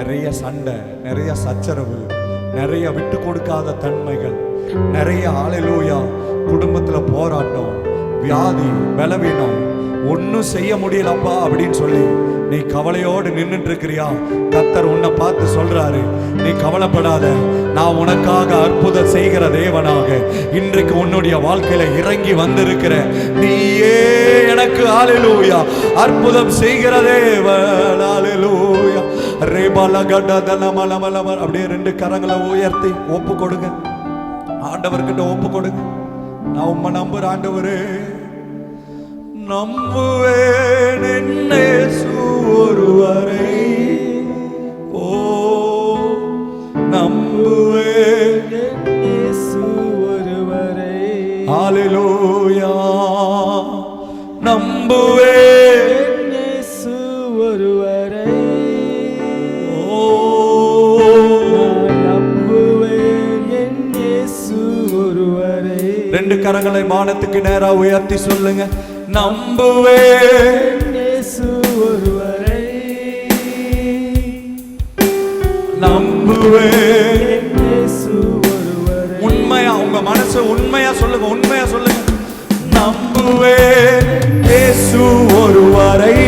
நிறைய சண்டை நிறைய சச்சரவு நிறைய விட்டு கொடுக்காத தன்மைகள் நிறைய ஆலையிலூயா குடும்பத்தில் போராட்டம் வியாதி பலவீனம் ஒன்றும் செய்ய முடியலப்பா அப்படின்னு சொல்லி நீ கவலையோடு நின்றுட்டு இருக்கிறியா கத்தர் உன்னை பார்த்து சொல்றாரு நீ கவலைப்படாத நான் உனக்காக அற்புதம் செய்கிற தேவனாக இன்றைக்கு உன்னுடைய வாழ்க்கையில இறங்கி வந்திருக்கிற நீயே எனக்கு ஆலிலூயா அற்புதம் செய்கிற தேவன் ஆலிலூயா அப்படியே ரெண்டு கரங்களை உயர்த்தி ஒப்பு கொடுங்க. ஆண்டவர்கிட்ட ஒப்பு கொடுங்க. நான் உம்மை நம்புற ஆண்டவரே நம்புவேன் என்னே ஒருவரை ஓ நம்புவேன் ஒருவரை ஹalleluya. நம்புவேன் ஒருவரை ரெண்டு கரங்களை மானத்துக்கு நேரா உயர்த்தி சொல்லுங்க. இயேசு ஒருவரை. ஒருவரை. உண்மையா உங்க மனசு உண்மையா சொல்லுங்க உண்மையா சொல்லுங்க. நம்புவேன் இயேசு ஒருவரை.